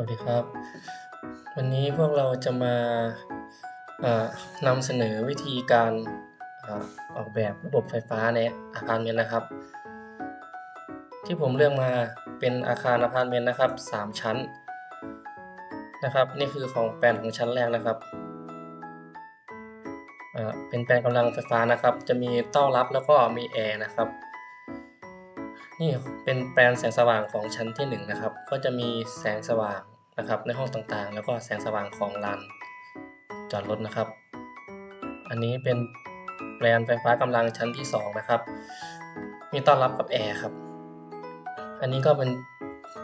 วัสดีครับ วันนี้พวกเราจะมานำเสนอวิธีการอออกแบบระบบไฟฟ้าในอาคารเมนนะครับ ที่ผมเลือกมาเป็นอาคารอาพาร์ตเมนต์นะครับสามชั้นนะครับ นี่คือของแปลนของชั้นแรกนะครับเอ่อเป็นแปลนกำลังไฟฟ้านะครับ จะมีเต้ารับแล้วก็มีแอร์นะครับ นี่เป็นแปลนแสงสว่างของชั้นที่1นงนะครับ ก็จะมีแสงสว่างนะครับในห้องต่างๆ แล้วก็แสงสว่างของลานจอดรถนะครับ อันนี้เป็นแปลนไฟฟ้ากำลังชั้นที่ 2 นะครับ มีต้อนรับกับแอร์ครับ อันนี้ก็เป็น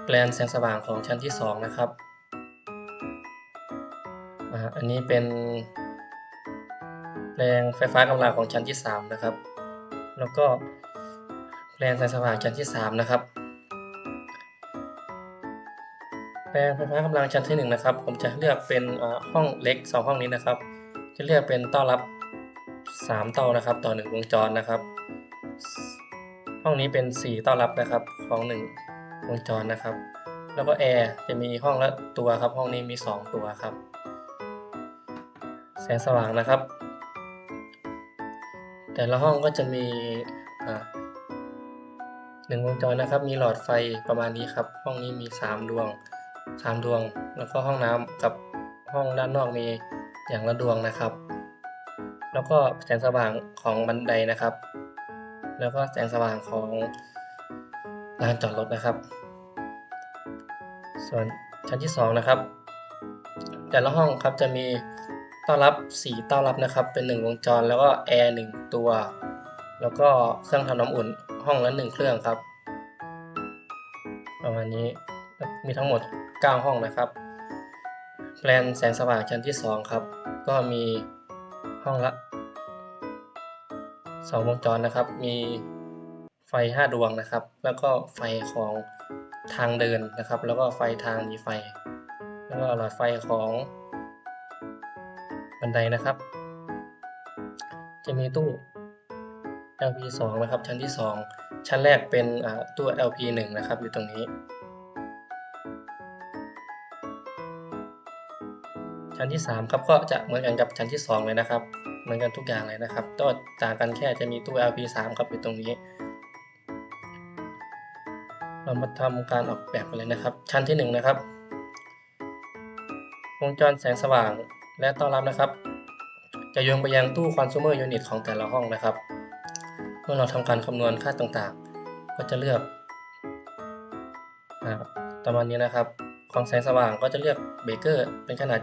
แปลนแสงสว่างของชั้นที่ 2 นะครับ อันนี้เป็นแปลงไฟฟ้ากำลังของชั้นที่ 3 นะครับ แล้วก็ แรงแสงสว่างชั้นที่ 3 นะครับ แปลงไฟฟ้ากำลังชั้นที่1นะครับ ผมจะเลือกเป็นห้องเล็ก 2 ห้องนี้นะครับ จะเลือกเป็นต้อรับ 3 เต้านะครับต่อ 1 วงจรนะครับ ห้องนี้เป็น 4 ต้อรับนะครับของ 1 วงจรนะครับ แล้วก็แอร์จะมีห้องละตัวครับ ห้องนี้มี 2 ตัวครับ แสงสว่างนะครับ แต่ละห้องก็จะมีอ่า 1วงจรนะครับ มีหลอดไฟประมาณนี้ครับ ห้องนี้มี 3 ดวง 3 ดวง แล้วก็ห้องน้ำกับห้องด้านนอกมีอย่างละดวงนะครับ แล้วก็แสงสว่างของบันไดนะครับ แล้วก็แสงสว่างของลานจอดรถนะครับ ส่วนชั้นที่ 2 นะครับ แต่ละห้องครับจะมีต้อนรับ4ต้อนรับนะครับ เป็น 1 วงจร แล้วก็แอร์1ตัว แล้วก็เครื่องทำน้ำอุ่น ห้องละ1เครื่องครับ ประมาณนี้มีทั้งหมด 9 ห้องนะครับแปลนแสงสว่างชั้นที่ 2 ครับ ก็มีห้องละ 2 วงจรนะครับ มีไฟ 5 ดวงนะครับ แล้วก็ไฟของทางเดินนะครับ แล้วก็ไฟทางหนีไฟ แล้วก็หลอดไฟของบันไดนะครับ จะมีตู้ LP 2นะครับชั้นที่ 2 ชั้นแรกเป็นตู้ LP 1นะครับอยู่ตรงนี้ ชั้นที่3ครับก็จะเหมือนกันกับชั้นที่ 2 เลยนะครับ เหมือนกันทุกอย่างเลยนะครับก็ต่างกันแค่จะมีตู้ LP 3ครับอยู่ตรงนี้ เรามาทำการออกแบบกันเลยนะครับ ชั้นที่ 1 นะครับวงจรแสงสว่างและต้อนรับนะครับ จะโยงไปยังตู้ consumer unit ของแต่ละห้องนะครับ เมื่อเราทำการคำนวณค่าต่างๆ ก็จะเลือกประมาณนี้นะครับของแสงสว่างก็จะเลือกเบเกอร์เป็นขนาด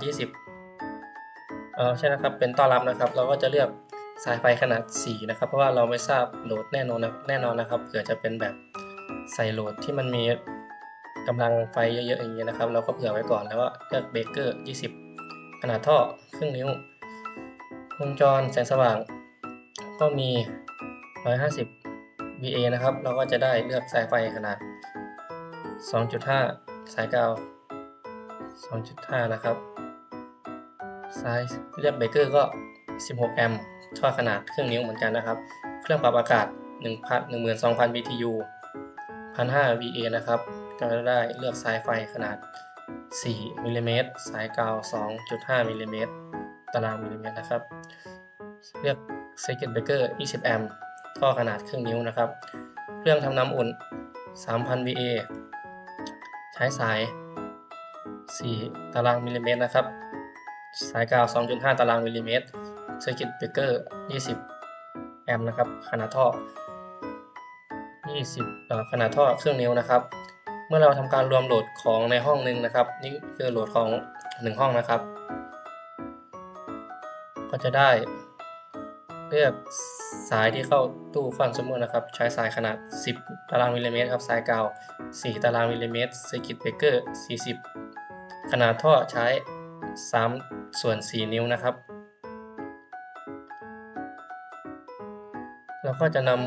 20เออใช่นะครับ เป็นต้อนรับนะครับ เราก็จะเลือกสายไฟขนาด 4 นะครับ เพราะว่าเราไม่ทราบโหลดแน่นอนนะแน่นอนนะครับ เผื่อจะเป็นแบบใส่โหลดที่มันมีกำลังไฟเยอะๆอย่างนี้ยนะครับ เราก็เผื่อไว้ก่อนแล้วก็เลือกเบเกอร์ 20 ขนาดท่อครึ่งนิ้ว วงจรแสงสว่าง ก็มี 150 VA นะครับ เราก็จะได้เลือกสายไฟขนาด 2.5 สายกาว 2.5 นะครับสายเลือกเบเกอร์ก็ 16 แอมป์ท่อขนาดเครึ่องนิ้วเหมือนกันนะครับ เครื่องปรับอากาศ1,12,000 BTU 1,500 VA นะครับ ก็จะได้เลือกสายไฟขนาด 4 มิลลิเมตร สายกาว 2.5 มิลลิเมตร ตารางมิลลิเมตรนะครับ เลือก Circuit Breaker 20 แอมป์ ท่อขนาดครึ่งนิ้วนะครับ เครื่องทำน้ำอุ่น 3,000 VA ใช้สาย 4 ตารางมิลลิเมตรนะครับ สายกาว 2.5 ตารางมิลลิเมตร Circuit Breaker 20 แอมป์นะครับ ขนาดท่อ 20 ขนาดท่อครื่งนิ้วนะครับ เมื่อเราทำการรวมโหลดของในห้องหนึ่งนะครับ นี่คือโหลดของ 1 ห้องนะครับ ก็จะได้ เลือกสายที่เข้าตู้คอนซูเมอร์นะครับ ใช้สายขนาด 10 ตารางมิลลิเมตรครับ สายกาว 4 ตารางมิลลิเมตร Circuit Breaker 40 ขนาดท่อใช้ 3 ส่วน 4 นิ้วนะครับ แล้วก็จะนำ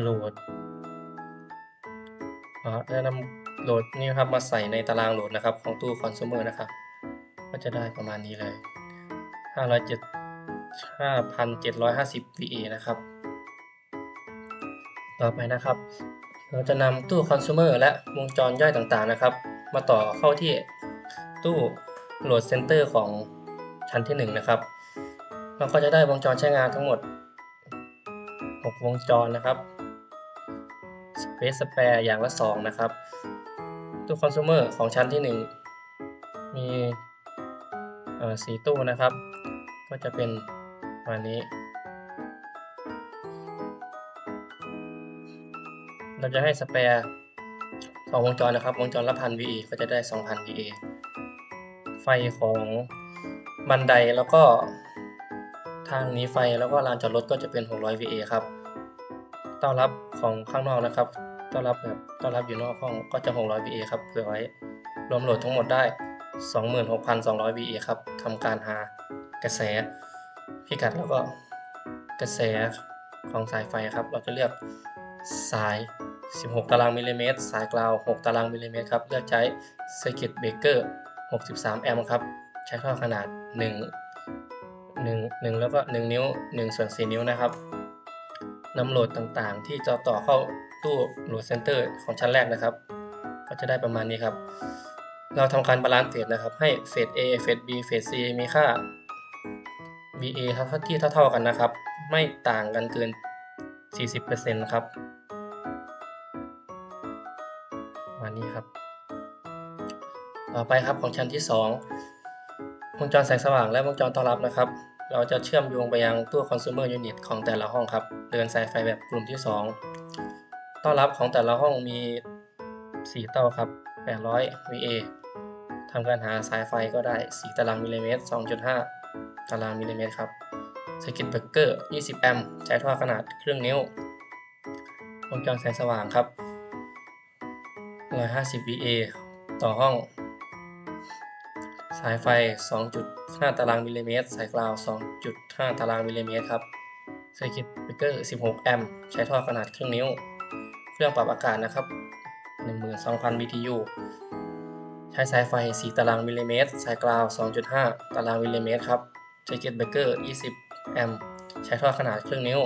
โหลดจะนำโหลดนี่ครับมาใส่ในตารางโหลดนะครับของตู้คอน sumer นะครับ ก็จะได้ประมาณนี้เลย5,750 VA นะครับ ต่อไปนะครับเเราจะนำตู้คอน sumer และวงจรย่อยต่างๆนะครับ มาต่อเข้าที่ตู้โหลดเซนเตอร์ของชั้นที่ 1 นะครับเราก็จะได้วงจรใช้งานทั้งหมด 6 วงจรนะครับ Space Spare อย่างละ 2 นะครับตู้คอน sumer ของชั้นที่ 1 มี เอ่ตู้นะครับ ก็จะเป็นประมาณนี้ เราจะให้สเปร์สองวงจรนะครับ วงจรละพัน VA ก็จะได้ 2,000 VA ไฟของบันไดแล้วก็ทางนี้ไฟแล้วก็ลานจอดรถก็จะเป็น 600 VA ครับต้อนรับของข้างนอกนะครับ ต้อนรับแบบต้อนรับอยู่นอกห้องก็จะ 600 VA ครับเผื่อไว้รวมโหลดทั้งหมดได้ 26,200 VA ครับทำการหากระแสพิกัดแล้วก็กระแสของสายไฟครับ เราจะเลือกสาย 16 ตารางมิลลิเมตร สายกราว 6 ตารางมิลลิเมตรครับ เลือกใช้ Circuit Breaker 63 แอมป์ครับ ใช้ท่อขนาด 1 1 1 แล้วก็ 1 นิ้ว1ส่วน4นิ้วนะครับนำโหลดต่างๆ ที่จะต่อเข้าตู้โหลดเซนเตอร์ของชั้นแรกนะครับ ก็จะได้ประมาณนี้ครับ เราทำการบาลานซ์เฟสนะครับ ให้เฟส A เฟส B เฟส C มีค่า BA เท่าที่เท่าๆกันนะครับ ไม่ต่างกันเกิน 40%ครับประมานี้ครับ ต่อไปครับของชั้นที่ 2 วงจรแสงสว่างและวงจรต้อนรับนะครับ เราจะเชื่อมโยงไปยังตู้ consumer unit ของแต่ละห้องครับ เดินสายไฟแบบกลุ่มที่ 2 ต้อนรับของแต่ละห้องมี 4 เต้าครับ 800 VA ทำการหาสายไฟก็ได้ 4 ตารางมิลลิเมตร 2.5 ตารางมิลลิเมตรครับ Circuit Breaker 20 แอมป์ใช้ท่อขนาดครึ่งนิ้ว วงจรแสงสว่างครับ 150 VA ต่อห้อง สายไฟ 2.5 ตารางมิลลิเมตร สายกราว 2.5 ตารางมิลลิเมตรครับ Circuit Breaker 16 แอมป์ใช้ท่อขนาดครึ่งนิ้ว เครื่องปรับอากาศนะครับ 12,000 BTU ใช้สายไฟ 4 ตารางมิลลิเมตร สายกราว 2.5 ตารางมิลลิเมตรครับ Circuit Breaker 20 แอมป์ ใช้ท่อขนาดครึ่งนิ้ว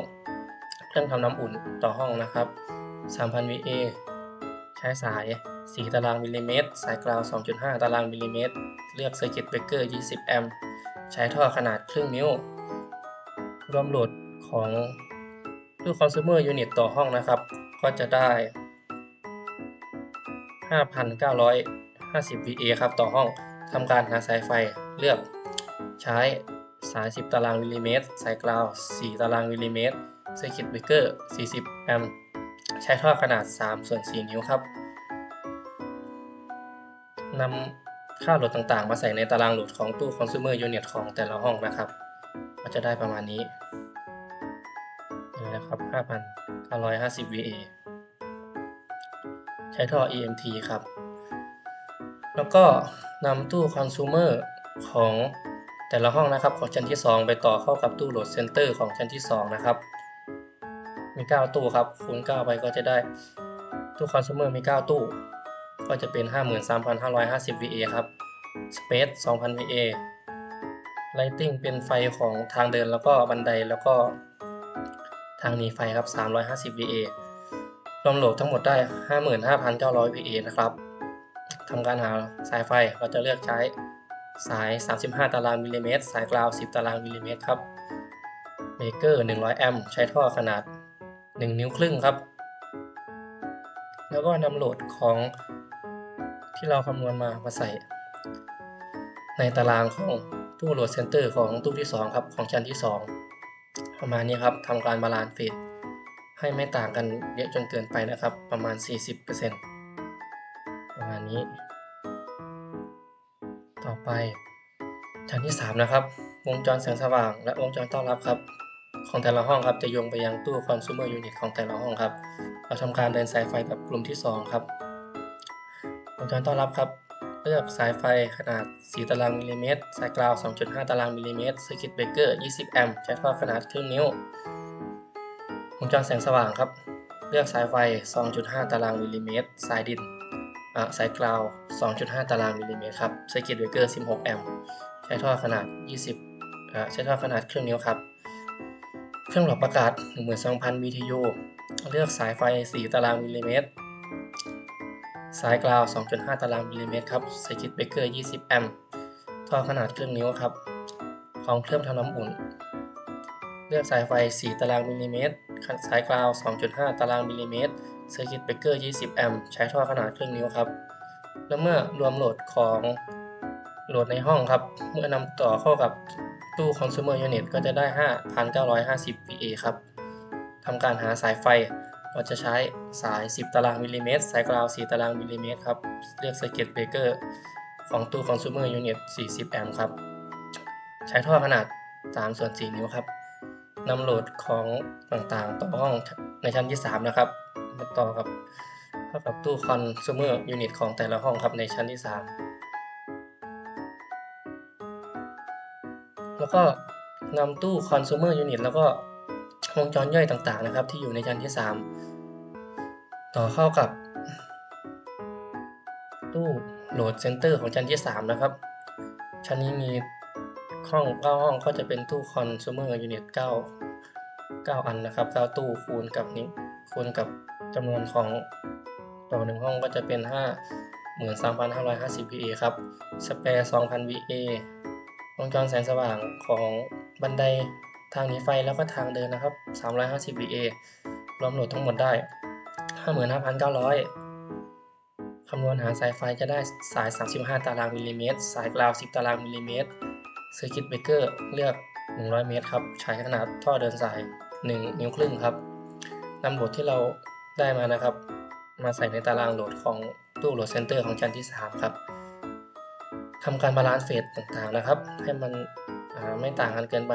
เครื่องทำน้ำอุ่นต่อห้องนะครับ 3,000 VA ใช้สาย 4 ตารางมิลลิเมตร สายกราว 2.5 ตารางมิลลิเมตร เลือก Circuit Breaker 20 แอมป์ ใช้ท่อขนาดครึ่งนิ้ว รวมโหลดของตู้ consumer unit ต่อห้องนะครับ ก็จะได้ 5,900 50 VA ครับต่อห้องทำการหาสายไฟเลือกใช้สาย10ตารางมิลลิเมตร สายกราว 4 ตารางมิลลิเมตร Circuit Breaker 40 แอมป์ใช้ท่อขนาด 3 ส่วน 4 นิ้วครับนำค่าโหลดต่างๆ มาใส่ในตารางโหลดของตู้ consumer unit ของแต่ละห้องนะครับ ก็จะได้ประมาณนี้นี่นะครับ 5,950 VA ใช้ท่อ EMT ครับ แล้วก็นำตู้ consumer ของแต่ละห้องนะครับของชั้นที่ 2 ไปต่อเข้ากับตู้โหลดเซนเตอร์ของชั้นที่ 2 นะครับ มี 9 ตู้ครับคูณ9ไปก็จะได้ตู้ consumer มี 9 ตู้ ก็จะเป็น 53,550 VA ครับ Space 2,000 VA Lighting เป็นไฟของทางเดินแล้วก็บันไดแล้วก็ทางหนีไฟครับ 350 VA รวมโหลดทั้งหมดได้ 55,900 VA นะครับ ทำการหาสายไฟเราจะเลือกใช้สาย 35 ตารางมิลลิเมตร สายกราว 10 ตารางมิลลิเมตรครับเบเกอร์ 100 แอมป์ ใช้ท่อขนาด 1 นิ้วครึ่งครับ แล้วก็นำโหลดของที่เราคำนวณมามาใส่ ในตารางของตู้โหลดเซนเตอร์ของตู้ที่ 2 ครับ ของชั้นที่ 2 ประมาณนี้ครับทำการบาลานซ์เฟสให้ไม่ต่างกันเยอะจนเกินไปนะครับ ประมาณ 40% นี้ ต่อไปชั้นที่ 3 นะครับ วงจรแสงสว่าง และวงจรต้อนรับครับ ของแต่ละห้องครับจะโยงไปยังตู้ consumer unit ของแต่ละห้องครับ เราทำการเดินสายไฟแบบกลุ่มที่ 2 ครับ วงจรต้อนรับครับ เลือกสายไฟขนาด 4 ตารางมิลลิเมตร สายกราว 2.5 ตารางมิลลิเมตร Circuit Breaker 20 แอมป์ใช้ท่อขนาดครึ่งนิ้ว วงจรแสงสว่างครับ เลือกสายไฟ 2.5 ตารางมิลลิเมตร สายดิน สายกราว 2.5 ตารางมิลลิเมตรครับ Circuit Breaker 16 แอมป์ใช้ท่อขนาด 20อ่าใช้ท่อขนาดครึ่งนิ้วครับ เครื่องหลอกอากาศ 12,000 BTU เลือกสายไฟ 4 ตารางมิลลิเมตร สายกราว 2.5 ตารางมิลลิเมตรครับสกิตเบเกอร์ 20 แอมป์ท่อขนาดครึ่งนิ้วครับ ของเครื่องทำน้ำอุ่น เลือกสายไฟ 4 ตารางมิลลิเมตร สายกราว 2.5 ตารางมิลลิเมตร เซอร์กิตเบเกอร์ 20 แอมป์ใช้ท่อขนาดครึ่งนิ้วครับ แล้วเมื่อรวมโหลดของโหลดในห้องครับ เมื่อนำต่อเข้ากับตู้ consumer unit ก็จะได้ 5,950 VA ครับทำการหาสายไฟ เราจะใช้สาย 10 ตารางมิลลิเมตร สายกราว 4 ตารางมิลลิเมตรครับ เลือก circuit breaker ของตู้ consumer unit 40 แอมป์ครับ ใช้ท่อขนาด 3 ส่วน 4 นิ้วครับนำโหลดของต่างๆ ต่อห้องในชั้นที่ 3 นะครับ มาต่อกับเข้ากับตู้ consumer unit ของแต่ละห้องครับในชั้นที่ 3 แล้วก็นำตู้ consumer unit แล้วก็วงจรย่อยต่างๆนะครับ ที่อยู่ในชั้นที่ 3 ต่อเข้ากับ ตู้โหลดเซนเตอร์ของชั้นที่ 3 นะครับ ชั้นนี้มีห้อง9ห้องก็จะเป็นตู้ consumer unit 9 9 อันนะครับ 9 ตู้คูณกับนี้คูณกับ จำนวนของต่อหนึ่งห้องก็จะเป็น53,550 VA ครับ สเปร์2,000 VA วงจรแสงสว่างของบันไดทางหนีไฟแล้วก็ทางเดินนะครับ 350 VA รวมโหลดทั้งหมดได้ 55,900 คำนวณหาสายไฟจะได้สาย 35 ตารางมิลลิเมตร สายกราว 10 ตารางมิลลิเมตรเซอร์กิตเบเกอร์เลือก 100 เมตรครับ ใช้ขนาดท่อเดินสาย 1 นิ้วครึ่งครับนำโหลดที่เรา ได้มานะครับ มาใส่ในตารางโหลดของตู้โหลดเซนเตอร์ของชั้นที่ 3 ครับทำการบาลานซ์เฟสต่างๆนะครับ ให้มันไม่ต่างกันเกินไป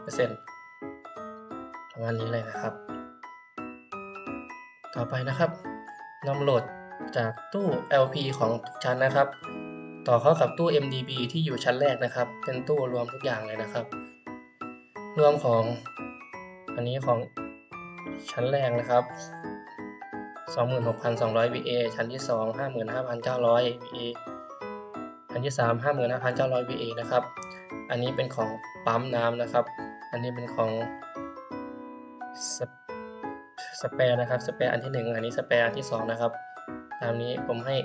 40%ประมาณนี้เลยนะครับ ต่อไปนะครับนำโหลดจากตู้ LP ของทุกชั้นนะครับ ต่อเข้ากับตู้ MDB ที่อยู่ชั้นแรกนะครับ เป็นตู้รวมทุกอย่างเลยนะครับ รวมของอันนี้ของชั้นแรกนะครับ 26,200 VA ชั้นที่ 2 55,900 VA ชั้นที่ 3 55,900 VA นะครับ อันนี้เป็นของปั๊มน้ำนะครับ อันนี้เป็นของสเปสเปร์นะครับ สเปร์อันที่ 1 อันนี้สเปร์อันที่ 2 นะครับ ตามนี้ผมให้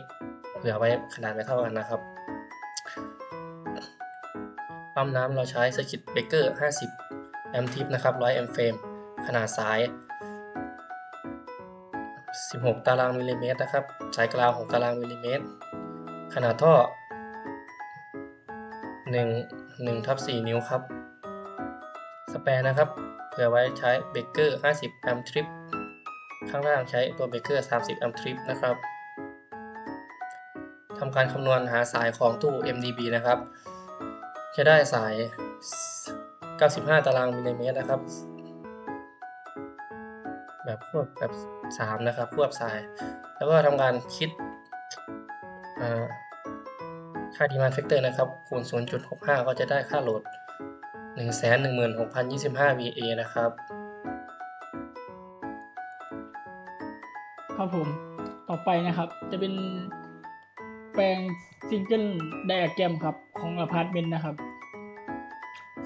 เผื่อไว้ขนาดไม่เท่ากันนะครับ ปั๊มน้ำเราใช้ Circuit Breaker 50 แอมป์ทิปนะครับ 100 แอมเฟรมขนาดสาย 16 ตารางมิลลิเมตรนะครับสายกลาง6ตารางมิลลิเมตร ขนาดท่อ 1 1ทับ4นิ้วครับ สแปร์นะครับ เผื่อไว้ใช้เบเกอร์ 50 แอมทริป ข้างล่างใช้ตัวเบเกอร์ 30 แอมทริปนะครับทำการคำนวณหาสายของตู้ MDB นะครับ จะได้สาย 95 ตารางมิลลิเมตรนะครับ แบบควบแบบ3นะครับควบสาย แล้วก็ทำการคิดอ่าค่า demand factor นะครับคูณ 0.65 ก็จะได้ค่าโหลด 116,025 VA นะครับ ครับผม ต่อไปนะครับจะเป็นแปลงซิงเกิลไดอะแกรมครับของอพาร์ตเมนต์นะครับ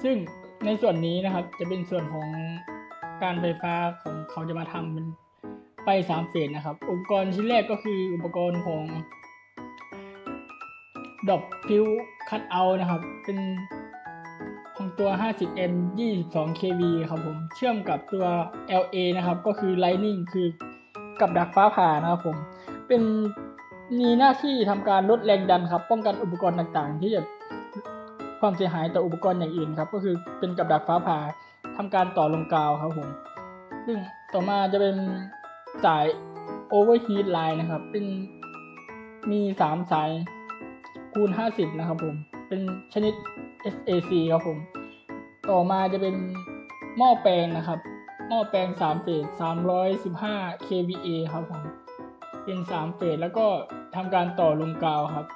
ซึ่งในส่วนนี้นะครับจะเป็นส่วนของ การไฟฟ้าของเขาจะมาทำเป็นไปสามเฟสนะครับ อุปกรณ์ชิ้นแรกก็คืออุปกรณ์ของดอปฟิวคัตเอานะครับ เป็นของตัว 50M 22 kV ครับผม เชื่อมกับตัว LA นะครับ ก็คือ Lightning คือกับดักฟ้าผ่านะครับผม เป็นมีหน้าที่ทำการลดแรงดันครับ ป้องกันอุปกรณ์ต่างๆ ที่จะความเสียหายต่ออุปกรณ์อย่างอื่นครับ ก็คือเป็นกับดักฟ้าผ่า ทำการต่อลงกาวครับผม ซึ่งต่อมาจะเป็นสาย overheat line นะครับ เป็นมีสามสายคูณ 50 นะครับผม เป็นชนิด SAC ครับผม ต่อมาจะเป็นหม้อแปลงนะครับ หม้อแปลง 3 เฟส 315 kVA ครับผม เป็น 3 เฟส แล้วก็ทำการต่อลงกาวครับ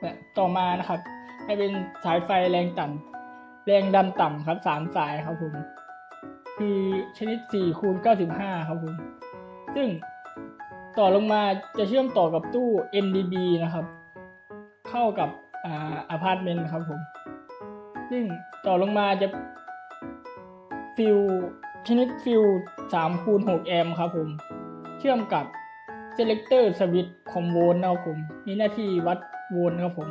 และต่อมานะครับให้เป็นสายไฟแรงต่ำ แรงดันต่ำครับ3สายครับผม คือชนิด4คูณ95 ครับผม ซึ่งต่อลงมาจะเชื่อมต่อกับตู้ MDB นะครับ เข้ากับอาอพาร์ตเมนต์ครับผม ซึ่งต่อลงมาจะฟิลชนิดฟิล3คูณ6แอมป์ครับผม เชื่อมกับ selector switch ของโวลต์นะครับผม มีหน้าที่วัดโวลต์ครับผม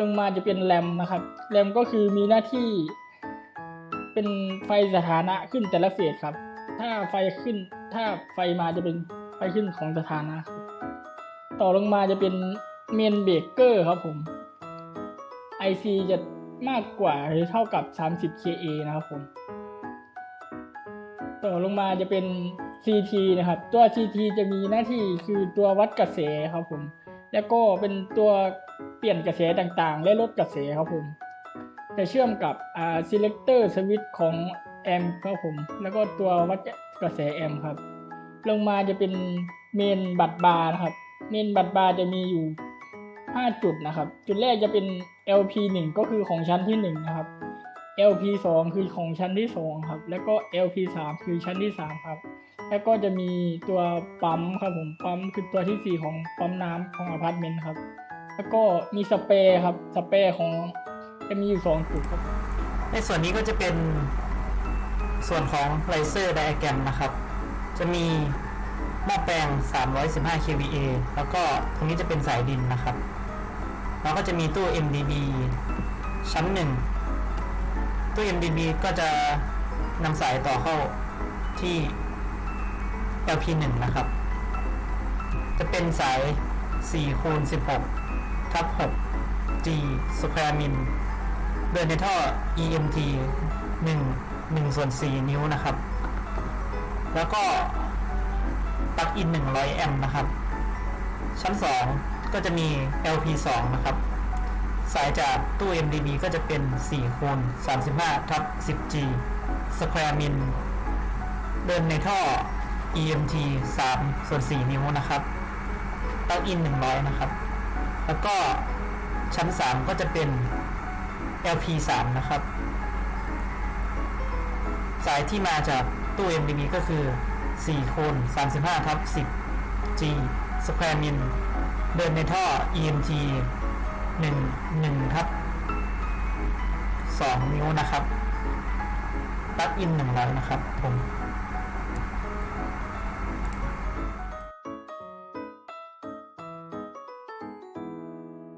ลงมาจะเป็นแรมนะครับ แรมก็คือมีหน้าที่ เป็นไฟสถานะขึ้นแต่ละเฟสครับ ถ้าไฟขึ้น ถ้าไฟมาจะเป็นไฟขึ้นของสถานะครับต่อลงมาจะเป็นเมนเบรกเกอร์ครับผม IC จะมากกว่าหรือเท่ากับ 30 KA นะครับผม ต่อลงมาจะเป็น CT นะครับ ตัว CT จะมีหน้าที่คือตัววัดกระแสครับผม แล้วก็เป็นตัวเปลี่ยนกระแสต่างๆ และลดกระแสครับผม จะเชื่อมกับอ่า selector switch ของแอมป์ครับผม แล้วก็ตัววัดกระแสแอมป์ครับ ลงมาจะเป็นเมนบัตรบาร์นะครับ เมนบัตรบาร์จะมีอยู่ 5 จุดนะครับ จุดแรกจะเป็น LP 1ก็คือของชั้นที่1นะครับ LP 2คือของชั้นที่ 2 ครับ แล้วก็ LP 3คือชั้นที่ 3 ครับ แล้วก็จะมีตัวปั๊มครับผม ปั๊มคือตัวที่ 4 ของปั๊มน้ำของอพาร์ตเมนต์ครับ แล้วก็มีสเปรย์ครับ สเปรย์ของ จะมีอยู่2จุดครับในส่วนนี้ก็จะเป็นส่วนของไลเซอร์ไดอะแกรมนะครับ จะมีหม้อแปลง 315 kVA แล้วก็ตรงนี้จะเป็นสายดินนะครับ แล้วก็จะมีตู้ MDB ชั้นหนึ่งตู้ MDB ก็จะนำสายต่อเข้าที่ LP1 นะครับ จะเป็นสาย4คูณ16ทับ6 G square min เดินในท่อ EMT 1 1ส่วน4นิ้วนะครับ แล้วก็ปลั๊กอิน 100 แอมป์นะครับ ชั้น 2 ก็จะมี LP 2 นะครับ สายจากตู้ MDB ก็จะเป็น4คูณ35ทับ 10G square min เดินในท่อ EMT 3ส่วน4นิ้วนะครับปลั๊กอิน 100 นะครับ แล้วก็ชั้น 3 ก็จะเป็น LP 3 นะครับ สายที่มาจากตู้ MDB ก็คือ4คูณ35ทับ10 G square min เดินในท่อ EMT 1 1ทับ2นิ้วนะครับปลั๊กอิน100นะครับผม